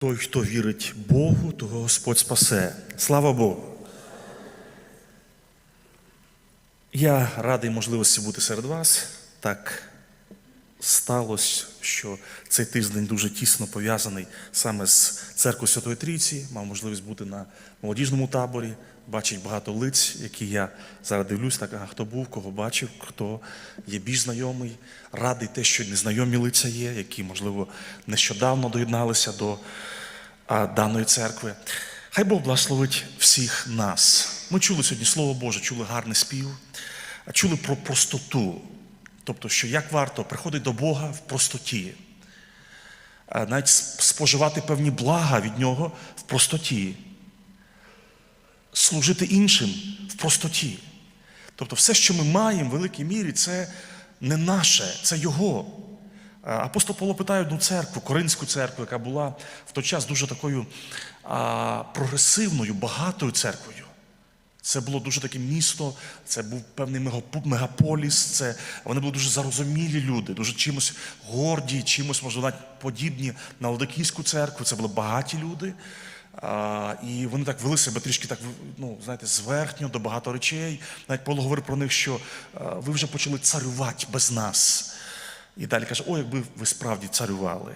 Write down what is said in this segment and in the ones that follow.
Той, хто вірить Богу, того Господь спасе. Слава Богу. Я радий можливості бути серед вас. Так сталося, що цей тиждень дуже тісно пов'язаний саме з церквою Святої Трійці. Мав можливість бути на молодіжному таборі, бачить багато лиць, які я зараз дивлюсь, так а хто був, кого бачив, хто є більш знайомий. Радий те, що незнайомі лиця є, які, можливо, нещодавно доєдналися до а, даної церкви. Хай Бог благословить всіх нас. Ми чули сьогодні Слово Боже, чули гарний спів, чули про простоту. Тобто, що як варто приходити до Бога в простоті, навіть споживати певні блага від Нього в простоті, служити іншим в простоті. Тобто, все, що ми маємо в великій мірі, це не наше, це Його. Апостол Павло питає одну церкву, Коринську церкву, яка була в той час дуже такою а, прогресивною, багатою церквою. Це було дуже таке місто, це був певний мегаполіс, це, вони були дуже зарозумілі люди, дуже чимось горді, чимось, можливо, навіть подібні на Ладокійську церкву. Це були багаті люди. І вони так вели себе трішки так, ну, знаєте, зверхньо до багато речей. Навіть Павло говорить про них, що ви вже почали царювати без нас. І далі каже: о, якби ви справді царювали.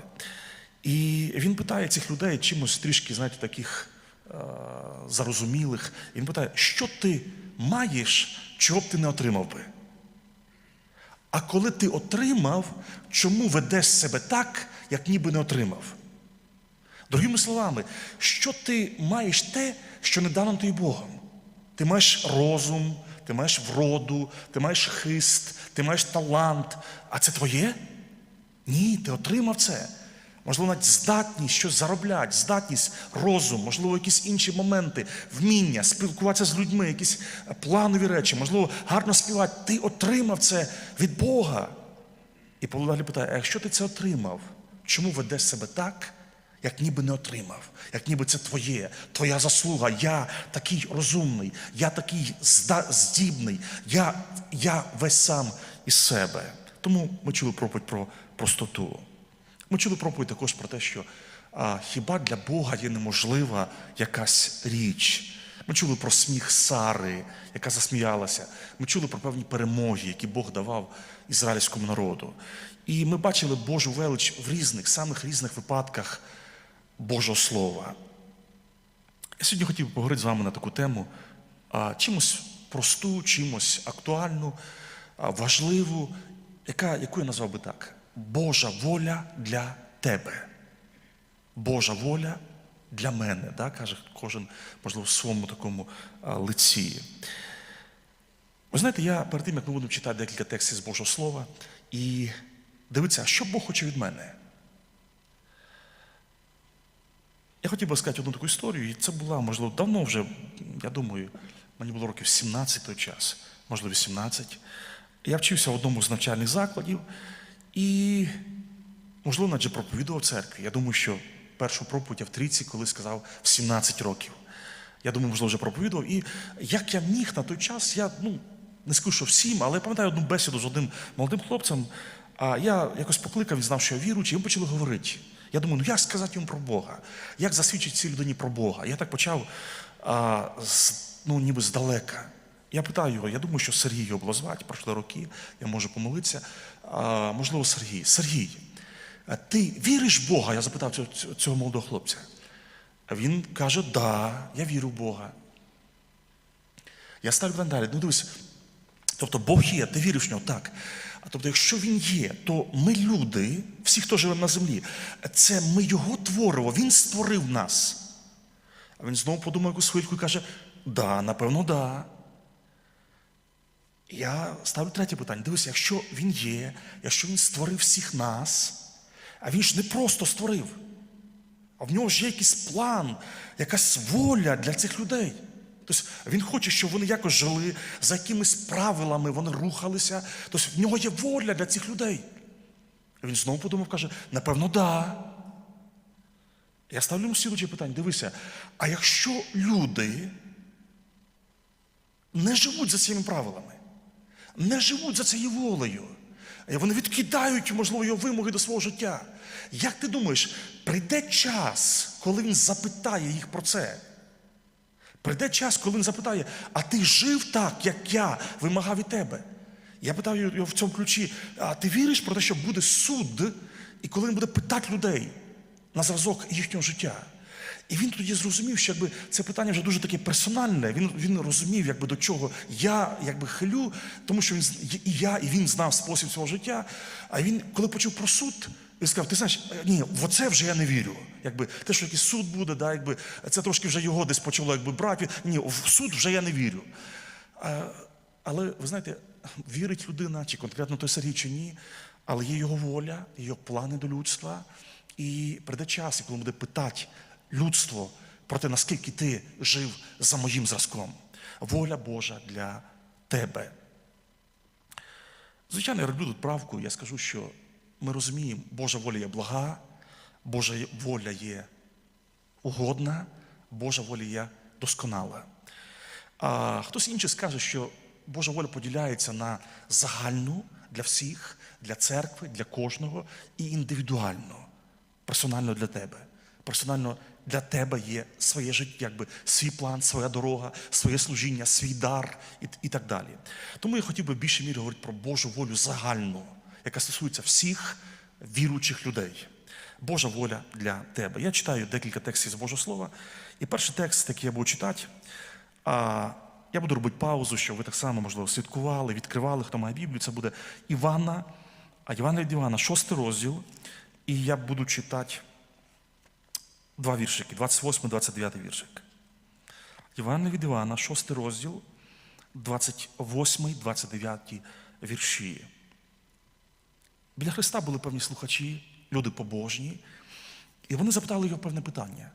І він питає цих людей чимось трішки, знаєте, таких е, зарозумілих. І він питає, що ти маєш, чого б ти не отримав би? А коли ти отримав, чому ведеш себе так, як ніби не отримав? Другими словами, що ти маєш те, що не дано тобі Богом? Ти маєш розум, ти маєш вроду, ти маєш хист, ти маєш талант. А це твоє? Ні, ти отримав це. Можливо, навіть здатність щось заробляти, здатність, розум, можливо, якісь інші моменти, вміння, спілкуватися з людьми, якісь планові речі, можливо, гарно співати. Ти отримав це від Бога. І Павло далі питає: а якщо ти це отримав, чому ведеш себе так, як ніби не отримав, як ніби це твоє, твоя заслуга, я такий розумний, я такий здібний, я, я весь сам із себе. Тому ми чули проповідь про простоту. Ми чули проповідь також про те, що а, хіба для Бога є неможлива якась річ. Ми чули про сміх Сари, яка засміялася. Ми чули про певні перемоги, які Бог давав ізраїльському народу. І ми бачили Божу велич в різних, самих різних випадках Божого Слова. Я сьогодні хотів би поговорити з вами на таку тему, чимось просту, чимось актуальну, важливу, яка, яку я назвав би так: Божа воля для тебе. Божа воля для мене, да, каже кожен, можливо, в своєму такому лиці. Ви знаєте, я перед тим, як ми будемо читати декілька текстів з Божого Слова, і дивитися, що Бог хоче від мене. Я хотів би сказати одну таку історію, і це була, можливо, давно вже, я думаю, мені було років 17 той час, можливо, 18. Я вчився в одному з навчальних закладів і, можливо, навіть проповідував церкві. Я думаю, що першу проповідь я в трійці, коли сказав в 17 років. Я думаю, можливо, вже проповідував. І як я міг на той час, я ну, не скажу, що всім, але я пам'ятаю одну бесіду з одним молодим хлопцем. А я якось покликав, він знав, що я віруючий, і ми почали говорити. Я думаю, ну як сказати йому про Бога? Як засвідчити цій людині про Бога? Я так почав а, з, ну, ніби здалека. Я питаю його, я думаю, що Сергій його було звати, пройшли роки, я можу помилитися. А, можливо, Сергій. Сергій, ти віриш в Бога? Я запитав цього, цього молодого хлопця. Він каже, да, я вірю в Бога. Я ставлю далі. Ну, дивись, тобто Бог є, ти віриш в нього? Так. А тобто, якщо він є, то ми люди, всі, хто живе на землі, це ми його творимо, він створив нас. А він знову подумав якусь хвильку і каже: да, напевно, да. Я ставлю третє питання. Дивись, якщо він є, якщо він створив всіх нас, а він ж не просто створив, а в нього ж є якийсь план, якась воля для цих людей. Тобто він хоче, щоб вони якось жили, за якимись правилами вони рухалися. Тобто в нього є воля для цих людей. І він знову подумав, каже, напевно, да. Я ставлю йому слідуче питання. Дивися, а якщо люди не живуть за цими правилами, не живуть за цією волею, вони відкидають, можливо, його вимоги до свого життя. Як ти думаєш, прийде час, коли він запитає їх про це? Прийде час, коли він запитає, а ти жив так, як я вимагав від тебе? Я питаю його в цьому ключі, а ти віриш про те, що буде суд, і коли він буде питати людей на зразок їхнього життя? І він тоді зрозумів, що якби це питання вже дуже таке персональне. Він, він розумів, якби до чого я якби хилю, тому що він і я, і він знав спосіб свого життя. А він, коли почув про суд, він сказав: ти знаєш, ні, в оце вже я не вірю. Якби те, що якийсь суд буде, да, якби це трошки вже його десь почало якби брати. Ні, в суд вже я не вірю. А, але ви знаєте, вірить людина, чи конкретно той Сергій, чи ні, але є його воля, його плани до людства. І прийде час, коли буде питати людство про те, наскільки ти жив за моїм зразком. Воля Божа для тебе. Звичайно, я роблю тут правку, я скажу, що ми розуміємо, Божа воля є блага, Божа воля є угодна, Божа воля є досконала. А хтось інший скаже, що Божа воля поділяється на загальну для всіх, для церкви, для кожного і індивідуально, персонально для тебе. Персонально для тебе є своє життя, якби свій план, своя дорога, своє служіння, свій дар і, і так далі. Тому я хотів би більше мірі говорити про Божу волю загальну, яка стосується всіх віруючих людей. Божа воля для тебе. Я читаю декілька текстів з Божого Слова. І перший текст, який я буду читати, а, я буду робити паузу, щоб ви так само, можливо, слідкували, відкривали, хто має Біблію. Це буде Івана, а Івана від Івана, шостий розділ. І я буду читати два віршики, 28, 29 віршик. Івана від Івана, шостий розділ, 28, 29 вірші. Біля Христа були певні слухачі, люди побожні, і вони запитали його певне питання.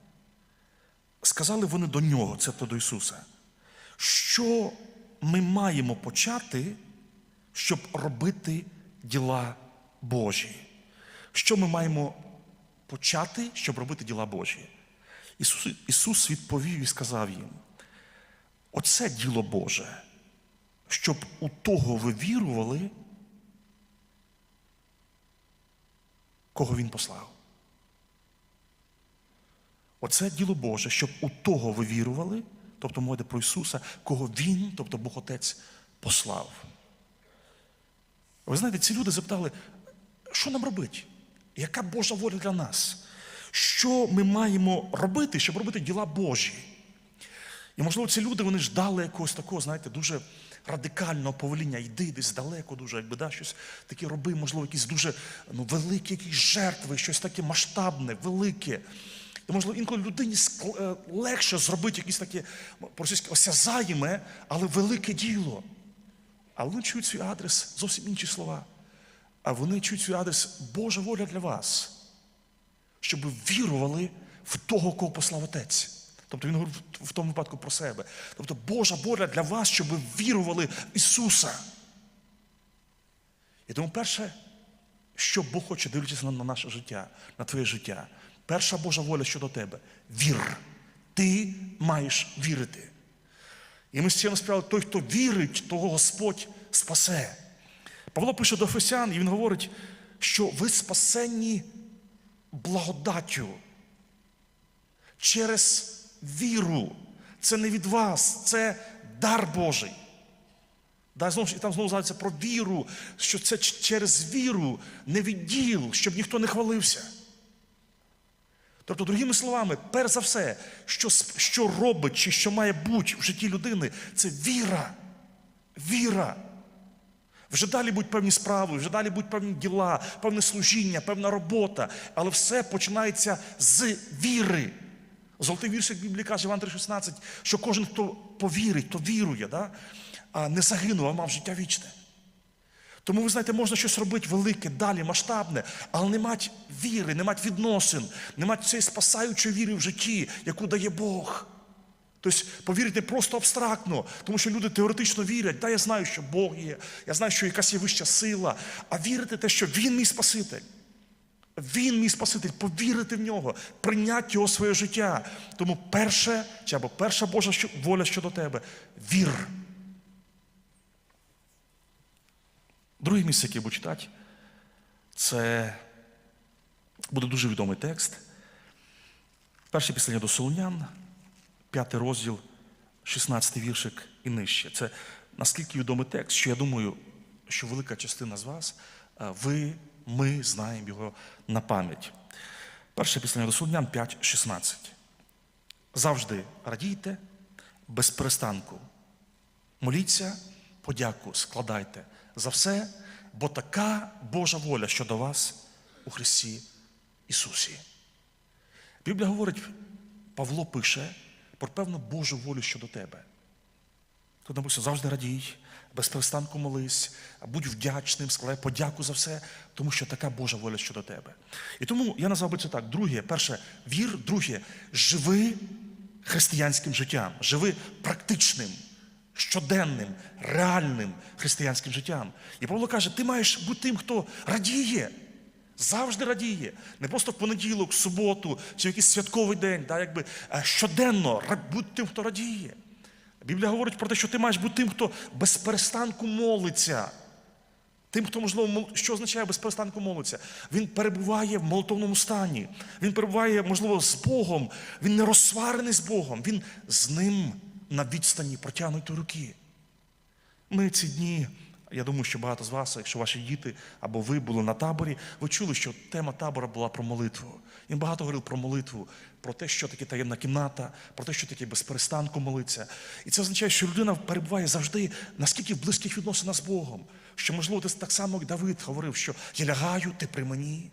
Сказали вони до нього, це то до Ісуса, що ми маємо почати, щоб робити діла Божі? Що ми маємо почати, щоб робити діла Божі? Ісус, Ісус відповів і сказав їм: Оце діло Боже, щоб у того ви вірували, кого Він послав. Оце діло Боже, щоб у того ви вірували, тобто мова йде про Ісуса, кого Він, тобто Бог Отець, послав. Ви знаєте, ці люди запитали, що нам робити? Яка Божа воля для нас? Що ми маємо робити, щоб робити діла Божі? І, можливо, ці люди вони ждали якогось такого, знаєте, дуже радикального повеління. Йди десь далеко, дуже, якби да, щось таке роби, можливо, якісь дуже ну, великі якісь жертви, щось таке масштабне, велике. І, можливо, інколи людині е, легше зробити якесь таке по-російськи осязаєме, але велике діло. А вони чують свій адрес, зовсім інші слова. А вони чують свій адрес Божа воля для вас, щоб ви вірували в того, кого послав Отець. Тобто він говорив в тому випадку про себе. Тобто Божа воля для вас, щоб ви вірували в Ісуса. І тому перше, що Бог хоче, дивлячись на на наше життя, на твоє життя. Перша Божа воля щодо тебе вір. Ти маєш вірити. І ми ще співали, той, хто вірить, того Господь спасе. Павло пише до Ефесян, і він говорить, що ви спасенні благодаттю через віру. Це не від вас, це дар Божий. Да, знову і там знову згадується про віру, що це через віру, не від діл, щоб ніхто не хвалився. Тобто, другими словами, перш за все, що, що робить чи що має бути в житті людини, це віра. Віра. Вже далі будуть певні справи, вже далі будуть певні діла, певне служіння, певна робота. Але все починається з віри. Золотий вірш, як Біблія каже, Іван 3,16, що кожен, хто повірить, то вірує, да? а не загинув, а мав життя вічне. Тому, ви знаєте, можна щось робити велике, далі, масштабне, але не мати віри, не мати відносин, не мати цієї спасаючої віри в житті, яку дає Бог. Тобто повірити просто абстрактно, тому що люди теоретично вірять, да, я знаю, що Бог є, я знаю, що якась є вища сила, а вірити те, що Він мій Спаситель. Він мій Спаситель, повірити в нього, прийняти його своє життя. Тому перше, чи або перша Божа воля щодо тебе вір. Друге місце, яке я буду читати, Це буде дуже відомий текст. Перше післання до Солонян, п'ятий розділ, 16 віршик і нижче. Це наскільки відомий текст, що я думаю, що велика частина з вас, е, ви, ми знаємо його на пам'ять. Перше післання до Солонян 5.16. Завжди радійте без перестанку. Моліться, подяку складайте за все, бо така Божа воля щодо вас у Христі Ісусі. Біблія говорить, Павло пише про певну Божу волю щодо тебе. Тут написано, завжди радій, без перестанку молись, будь вдячним, складай подяку за все, тому що така Божа воля щодо тебе. І тому я назвав би це так: друге, перше, вір, друге, живи християнським життям, живи практичним, щоденним, реальним християнським життям. І Павло каже, ти маєш бути тим, хто радіє. Завжди радіє. Не просто в понеділок, в суботу чи в якийсь святковий день, да, якби, а щоденно будь тим, хто радіє. Біблія говорить про те, що ти маєш бути тим, хто без перестанку молиться. Тим, хто, можливо, що означає без перестанку молиться? Він перебуває в молитовному стані. Він перебуває, можливо, з Богом. Він не розсварений з Богом. Він з ним на відстані протягнутої руки. Ми ці дні, я думаю, що багато з вас, якщо ваші діти або ви були на таборі, ви чули, що тема табора була про молитву. Він багато говорив про молитву, про те, що таке таємна кімната, про те, що таке без перестанку молитися. І це означає, що людина перебуває завжди наскільки в близьких відносинах з Богом. Що, можливо, ти так само, як Давид говорив, що я лягаю, ти при мені.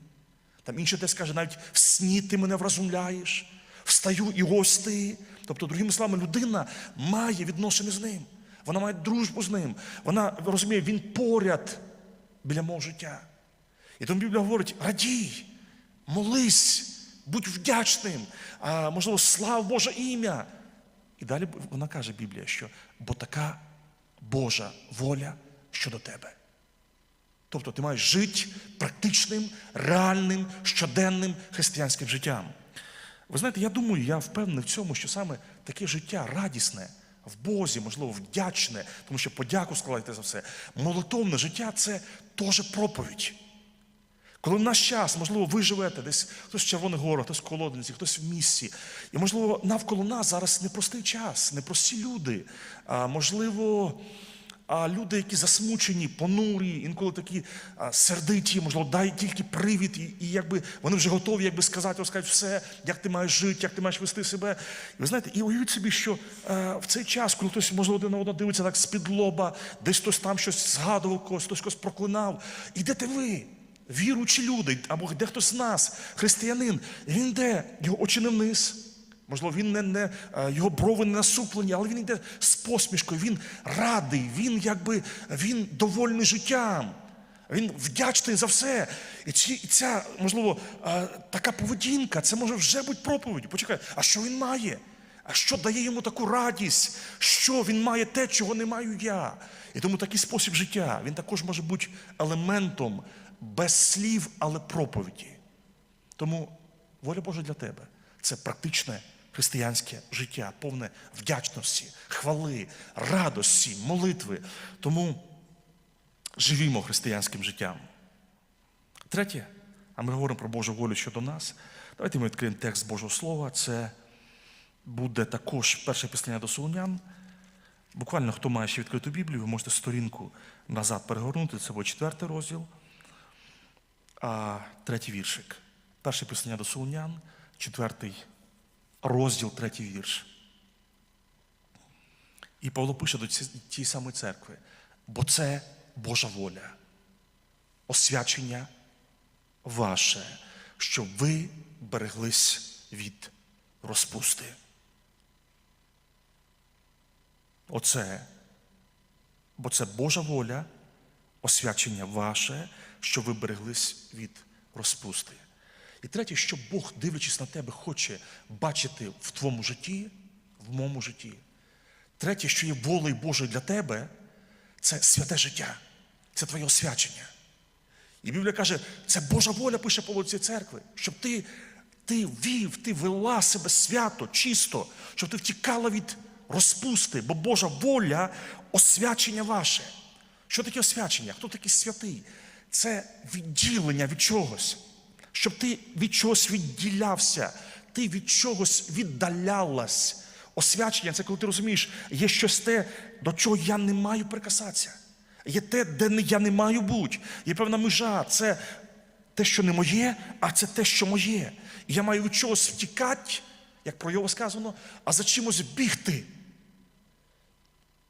Там інший десь каже, навіть в сні ти мене вразумляєш, встаю і ось ти. Тобто, другими словами, людина має відносини з ним. Вона має дружбу з ним. Вона розуміє, він поряд біля мого життя. І тому Біблія говорить: радій, молись, будь вдячним, а, можливо, слав Боже ім'я. І далі вона каже Біблія, що бо така Божа воля щодо тебе. Тобто ти маєш жити практичним, реальним, щоденним християнським життям. Ви знаєте, я думаю, я впевнений в цьому, що саме таке життя радісне в Бозі, можливо, вдячне, тому що подяку складаєте за все. Молитовне життя це теж проповідь. Коли в наш час, можливо, ви живете десь хтось в Червоних горах, хтось в Колодинці, хтось в місті. І, можливо, навколо нас зараз непростий час, непрості люди. А, можливо, а, люди, які засмучені, понурі, інколи такі сердиті, можливо, дай тільки привід, і, і якби вони вже готові якби сказати, розказати все, як ти маєш жити, як ти маєш вести себе. І ви знаєте, і уявіть собі, що е, в цей час, коли хтось, можливо, один на одного дивиться так з-під лоба, десь хтось там щось згадував когось, хтось когось проклинав. Ідете ви. Віруючі люди, або де хтось з нас, християнин, він йде, його очі не вниз. Можливо, він не, не е, його брови не насуплені, але він йде з посмішкою, він радий, він якби він довольний життям. Він вдячний за все. І, ця, можливо, е, така поведінка, це може вже бути проповідь. Почекай, а що він має? А що дає йому таку радість? Що він має те, чого не маю я? І тому такий спосіб життя, він також може бути елементом без слів, але проповіді. Тому воля Божа для тебе це практичне християнське життя, повне вдячності, хвали, радості, молитви. Тому живімо християнським життям. Третє, а ми говоримо про Божу волю щодо нас. Давайте ми відкриємо текст Божого Слова. Це буде також перше післання до Солонян. Буквально, хто має ще відкриту Біблію, ви можете сторінку назад перегорнути. Це буде четвертий розділ, а третій віршик. Перше післання до Солонян, четвертий розділ, третій вірш. І Павло пише до тієї самої церкви, бо це Божа воля, освячення ваше, щоб ви береглись від розпусти. Оце, бо це Божа воля, освячення ваше, щоб ви береглись від розпусти. І третє, що Бог, дивлячись на тебе, хоче бачити в твоєму житті, в моєму житті. Третє, що є волею Божою для тебе, це святе життя, це твоє освячення. І Біблія каже, це Божа воля пише Павло цієї церкви, щоб ти, ти вів, ти вела себе свято, чисто, щоб ти втікала від розпусти, бо Божа воля освячення ваше. Що таке освячення? Хто такий святий? це відділення від чогось. Щоб ти від чогось відділявся, ти від чогось віддалялась. Освячення це коли ти розумієш, є щось те, до чого я не маю прикасатися. Є те, де я не маю бути. Є певна межа. Це те, що не моє, а це те, що моє. І я маю від чогось втікати, як про його сказано, а за чимось бігти.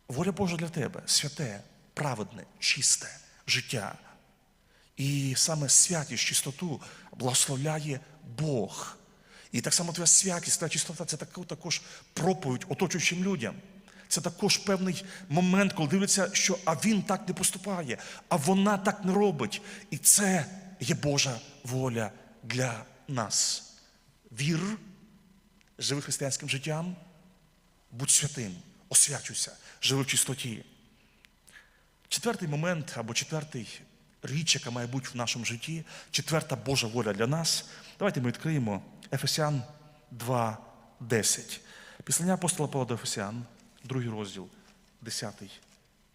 Воля Божа для тебе святе, праведне, чисте життя. І саме святість, чистоту благословляє Бог. І так само твоя святість, твоя чистота це також проповідь оточуючим людям. Це також певний момент, коли дивляться, що а він так не поступає, а вона так не робить. І це є Божа воля для нас. Вір, живи християнським життям, будь святим, освячуйся, живи в чистоті. Четвертий момент або четвертий річ, яка має бути в нашому житті, четверта Божа воля для нас. Давайте ми відкриємо Ефесян 2.10. Післання апостола Павла до Ефесян, другий розділ, 10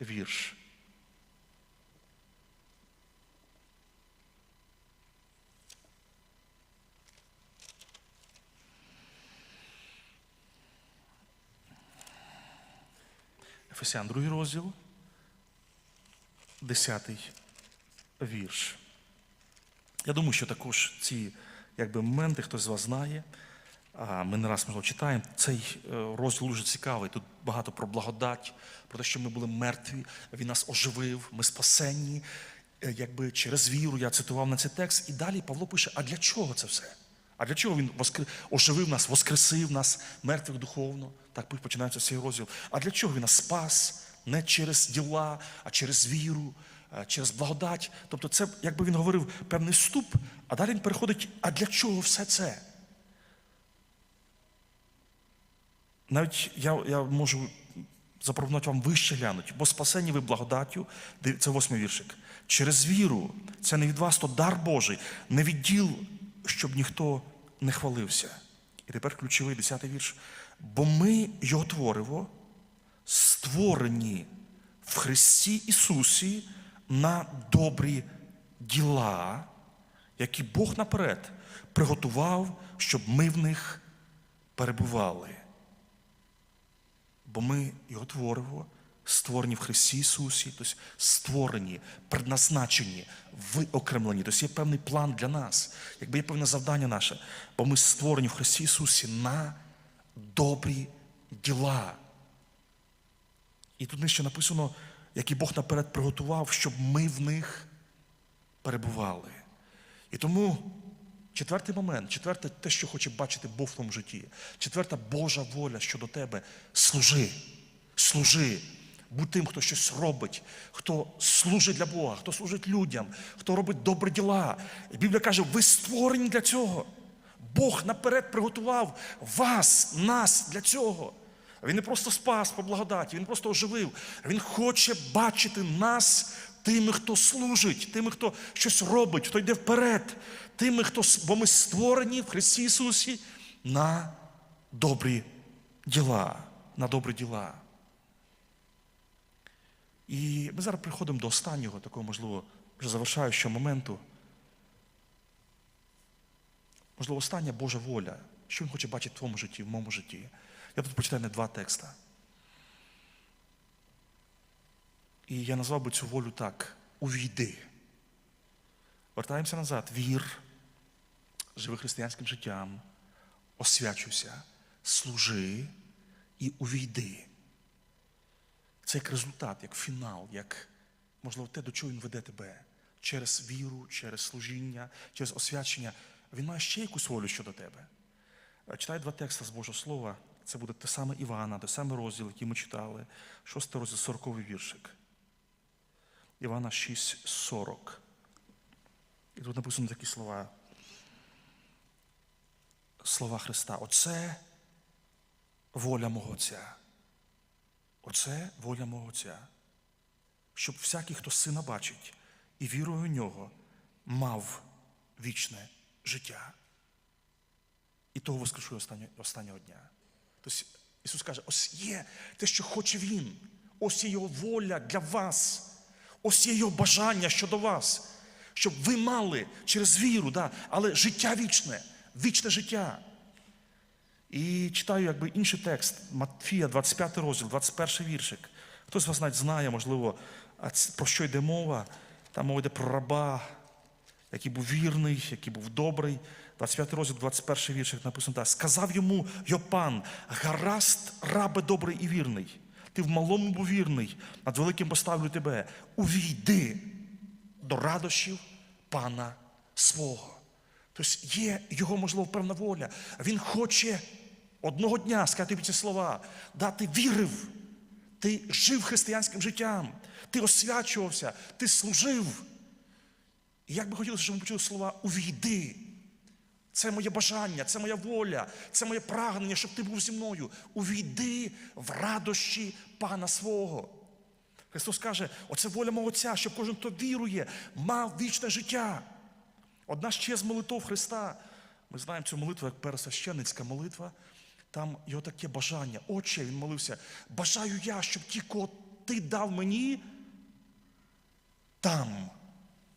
вірш. Ефесян, другий розділ, 10 вірш. Я думаю, що також ці якби, моменти хтось з вас знає. Ми не раз можливо читаємо. Цей е, розділ дуже цікавий. Тут багато про благодать, про те, що ми були мертві, він нас оживив, ми спасенні, е, якби через віру. Я цитував на цей текст. І далі Павло пише: а для чого це все? А для чого він воскр... оживив нас, воскресив нас, мертвих духовно? Так починається цей розділ. А для чого він нас спас? Не через діла, а через віру, через благодать. Тобто, це, якби він говорив, певний вступ, а далі він переходить, а для чого все це? Навіть я, я можу запропонувати вам вище глянути, бо спасені ви благодаттю, це восьмий віршик. Через віру, це не від вас, то дар Божий, не від діл, щоб ніхто не хвалився. І тепер ключовий десятий вірш. Бо ми його твориво, створені в Христі Ісусі на добрі діла, які Бог наперед приготував, щоб ми в них перебували. Бо ми його твориво, створені в Христі Ісусі, тобто створені, предназначені, виокремлені. Тобто є певний план для нас, якби є певне завдання наше, бо ми створені в Христі Ісусі на добрі діла. І тут нижче написано, які Бог наперед приготував, щоб ми в них перебували. І тому четвертий момент, четверте те, що хоче бачити Бог в твоєму житті, четверта Божа воля щодо тебе служи, служи. Будь тим, хто щось робить, хто служить для Бога, хто служить людям, хто робить добрі діла. Біблія каже, ви створені для цього. Бог наперед приготував вас, нас для цього. Він не просто спас по благодаті, він просто оживив. Він хоче бачити нас тими, хто служить, тими, хто щось робить, хто йде вперед, тими, хто бо ми створені в Христі Ісусі на добрі діла. На добрі діла. І ми зараз приходимо до останнього, такого, можливо, вже завершаючого моменту. Можливо, остання Божа воля, що Він хоче бачити в твоєму житті, в моєму житті. Я тут почитаю не два текста. І я назвав би цю волю так: увійди. Вертаємося назад. Вір, живи християнським життям, освячуйся, служи і увійди. Це як результат, як фінал, як, можливо, те, до чого він веде тебе. Через віру, через служіння, через освячення. Він має ще якусь волю щодо тебе. Читаю два текста з Божого Слова. Це буде те саме Івана, те саме розділ, який ми читали. Шостий розділ, сороковий віршик. Івана 6,40. І тут написано такі слова. Слова Христа. Оце воля мого Отця. Оце воля мого Отця. Щоб всякий, хто сина бачить і вірує в нього, мав вічне життя. І того воскрешує останнього, останнього дня. Тобто Ісус каже: ось є те, що хоче Він, ось є Його воля для вас, ось є Його бажання щодо вас. щоб ви мали через віру, да, але життя вічне, вічне життя. І читаю якби інший текст Матфія, 25 розділ, 21 віршик. Хтось з вас навіть знає, можливо, про що йде мова. Там мова йде про раба, який був вірний, який був добрий. 25 розділ, 21 віршик написано так. Сказав йому його пан, гаразд, рабе добрий і вірний. Ти в малому був вірний, над великим поставлю тебе. Увійди до радощів пана свого. Тобто є його, можливо, певна воля. Він хоче одного дня сказати тобі ці слова, да, ти вірив, ти жив християнським життям, ти освячувався, ти служив. І як би хотілося, щоб ми почули слова увійди. Це моє бажання, це моя воля, це моє прагнення, щоб ти був зі мною. Увійди в радощі пана свого. Христос каже, оце воля мого Отця, щоб кожен, хто вірує, мав вічне життя. Одна ще з молитв Христа. Ми знаємо цю молитву як пересвященницька молитва. Там його таке бажання. Отче, він молився. Бажаю я, щоб ті, кого ти дав мені, там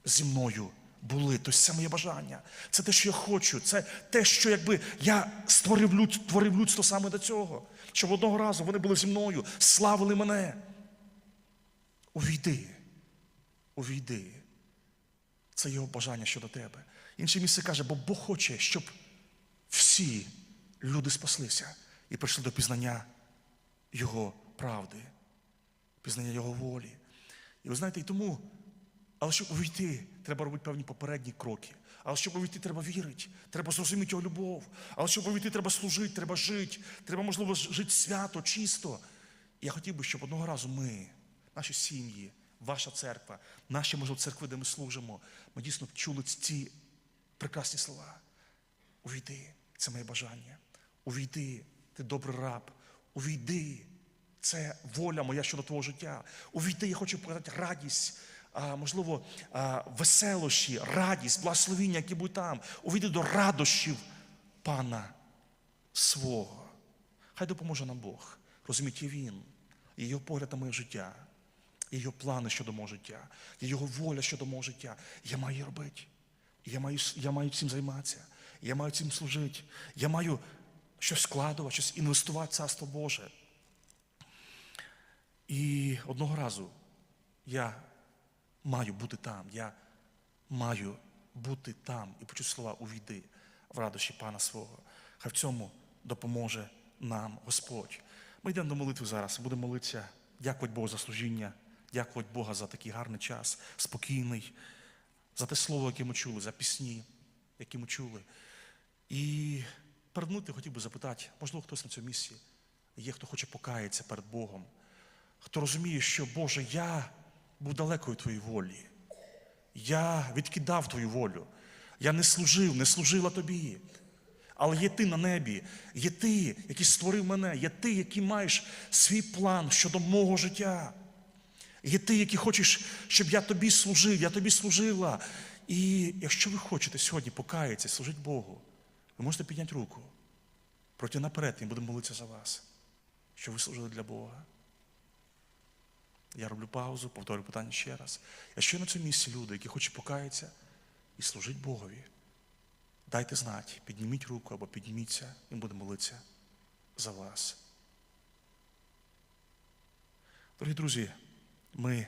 зі мною були. Тобто це моє бажання. Це те, що я хочу. Це те, що якби я створив люд, творив людство саме до цього. Щоб одного разу вони були зі мною, славили мене. Увійди, увійди. Це його бажання щодо тебе. Інше місце каже, бо Бог хоче, щоб всі люди спаслися і прийшли до пізнання Його правди, пізнання Його волі. І ви знаєте, і тому, але щоб увійти, треба робити певні попередні кроки. Але щоб увійти, треба вірити, треба зрозуміти його любов. Але щоб увійти, треба служити, треба жити, треба, можливо, жити свято, чисто. Я хотів би, щоб одного разу ми, наші сім'ї, ваша церква, наші, можливо, церкви, де ми служимо, ми дійсно чули ці прекрасні слова. Увійди, це моє бажання. Увійди, ти добрий раб. Увійди, це воля моя щодо твого життя. Увійди, я хочу показати радість, можливо, веселощі, радість, благословіння, які будуть там. Увійди до радощів пана свого. Хай допоможе нам Бог. Розуміти Він, його погляд на моє життя, його плани щодо мого життя, його воля щодо мого життя. Я маю її робити. Я маю, я маю цим займатися. Я маю цим служити. Я маю щось складувати, щось інвестувати в Царство Боже. І одного разу я маю бути там. Я маю бути там і почути слова увійди в радощі пана свого. Хай в цьому допоможе нам Господь. Ми йдемо до молитви зараз, будемо молитися, дякувати Богу за служіння, дякувати Бога за такий гарний час, спокійний, за те слово, яке ми чули, за пісні, які ми чули. І перед хотів би запитати, можливо, хтось на цьому місці є, хто хоче покаятися перед Богом, хто розуміє, що Боже, я був далеко від Твоєї волі. Я відкидав Твою волю. Я не служив, не служила тобі. Але є ти на небі, є ти, який створив мене, є ти, який маєш свій план щодо мого життя. Є ти, який хочеш, щоб я тобі служив, я тобі служила. І якщо ви хочете сьогодні покаятися, служити Богу, ви можете підняти руку. Проти наперед, і будемо молитися за вас, що ви служили для Бога. Я роблю паузу, повторю питання ще раз. Якщо на цьому місці люди, які хочуть покаятися і служити Богові, дайте знати, підніміть руку або підніміться, і будемо молитися за вас. Дорогі друзі, ми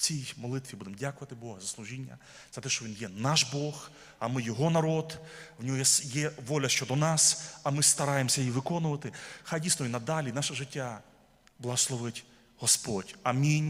цій молитві будемо дякувати Богу за служіння, за те, що Він є наш Бог, а ми Його народ, в нього є воля щодо нас, а ми стараємося її виконувати. Хай дійсно і надалі наше життя благословить Господь. Амінь.